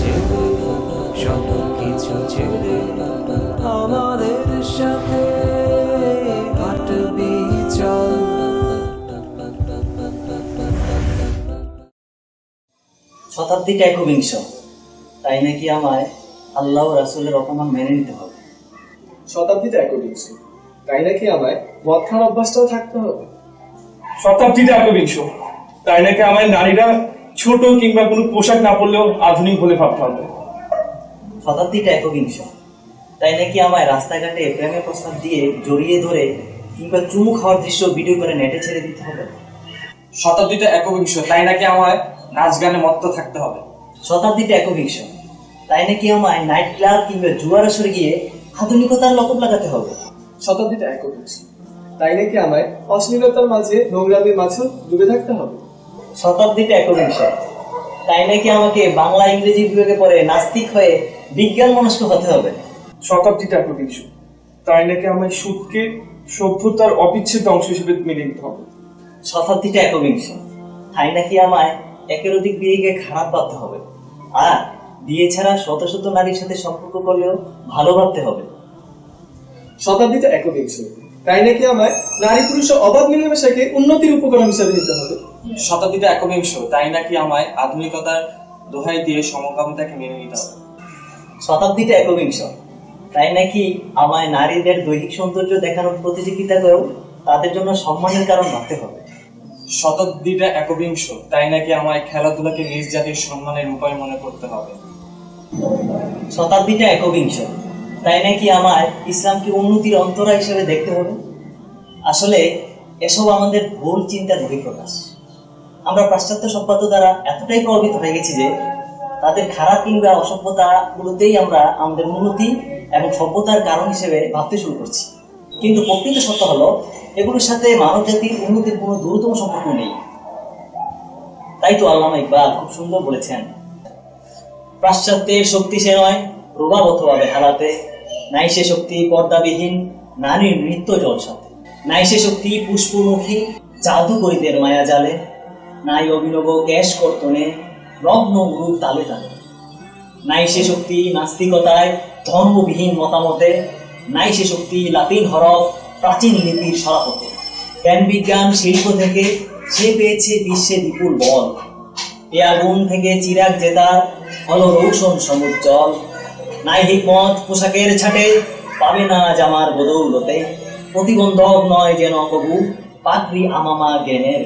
ছেড়ে সব কিছু ছেড়ে আমাদের সাথে হাঁটবি চল শতাব্দীটা একবিংশ তাই নাকি আমায় আল্লাহ রাসুলের অপমান মেনে নিতে হবে? শতাব্দীতে একবিংশ তাই নাকি আমায় মদ খাওয়ার অভ্যাসটাও থাকতে হবে? শতাব্দীতে একবিংশ তাই নাকি আমায় নারীরা ছোট কিংবা কোনো পোশাক না পরলেও আধুনিক বলে ভাবতে হবে। শতাব্দীটা একবিংশ তাই নাকি আমায় রাস্তাঘাটে প্রেমের প্রস্তাব দিয়ে জড়িয়ে ধরে কিংবা চুমু খাওয়ার দৃশ্য ভিডিও করে নেটে ছেড়ে দিতে হবে? শতাব্দীটা একবিংশ তাই নাকি আমায় নাচ গানে মত্ত থাকতে হবে? শতাব্দীটা একবিংশ তাই নাকি আমায় নাইট ক্লাব কিংবা জুয়ার আসরে গিয়ে আধুনিকতার লকব লাগাতে হবে? শতাব্দীতে একবিংশ তাই নাকি আমায় অশ্লীলতার মাঝে নোংরামির মাঝেও ডুবে থাকতে হবে? শতাব্দীটা একবিংশ তাই নাকি আমাকে বাংলা ইংরেজি বিভাগে পড়ে নাস্তিক হয়ে বিজ্ঞান মনস্ক হতে হবে? শতাব্দীটা শতাব্দীতে একবিংশ তাই নাকি আমার সুদকে সভ্যতার অবিচ্ছেদ্য অংশ হিসেবে মেনে নিতে হবে? শতাব্দীটা একবিংশ তাই নাকি আমায় একের অধিক বিয়েকে খারাপ ভাবতে হবে? আর বিয়ে ছাড়া শত শত নারীর সাথে সম্পর্ক করলেও ভালো ভাবতে হবে? শতাব্দীতে একবিংশ তাই নাকি আমায় নারী পুরুষের অবাধ মিলেমিশাকে উন্নতির উপকরণ হিসেবে নিতে হবে? শতাব্দীটা একবিংশ তাই নাকি আমায় আধুনিকতার দোহাই দিয়ে সমকামিতাকে মেনে নিতে হবে? শতাব্দীটা একবিংশ তাই নাকি আমায় নারীদের দৈহিক সৌন্দর্য দেখানোর প্রতিযোগিতা করেও তাদের জন্য সম্মানের কারণ ভাবতে হবে? শতাব্দীটা একবিংশ তাই নাকি আমায় খেলাধুলাকে নিজ জাতির সম্মানের উপায় মনে করতে হবে? শতাব্দীটা একবিংশ তাই নাকি আমায় ইসলামকে উন্নতির অন্তরা হিসেবে দেখতে হবে? আসলে এসব আমাদের ভুল চিন্তার বহিঃপ্রকাশ আমরা পাশ্চাত্য সভ্যতা দ্বারা এতটাই প্রভাবিত হয়ে গেছি যে তাদের খারাপ কিংবা অসভ্যতাগুলোতেই আমরা আমাদের উন্নতি এবং সভ্যতার কারণ হিসেবে ভাবতে শুরু করছি। কিন্তু প্রকৃত সত্য হলো, এগুলোর সাথে মানব জাতির উন্নতির কোনো দূরতম সম্পর্ক নেই। তাই তো আল্লামা ইকবাল খুব সুন্দর বলেছেন, পাশ্চাত্যের শক্তি সে নয় প্রভাব অথবা বেহালাতে নাই সে শক্তি পর্দাবিহীন, নারীর নৃত্য জলসাতে নাই সে শক্তি পুষ্পমুখী, জাদুকরীদের মায়া জালে। নাই অভিনব ক্যাশ কর্তনে রগ্ন গুরু তালে তালে। নাই সে শক্তি নাস্তিকতায় ধর্মবিহীন মতামতে। নাই সে শক্তি লাতিন হরফ প্রাচীন লিপির সরাপতে। জ্ঞান বিজ্ঞান শিল্প থেকে সে পেয়েছে বিশ্বে বিপুল বল। এ আগুন থেকে চিরাগ জেতার হল রৌশন সমুজ্জ্বল। নাই হিকমত পোশাকের ছাটে, পাবে না জামার বদৌলতে। প্রতিবন্ধক নয় যেন কবু, পাগড়ি আমামা জ্ঞানের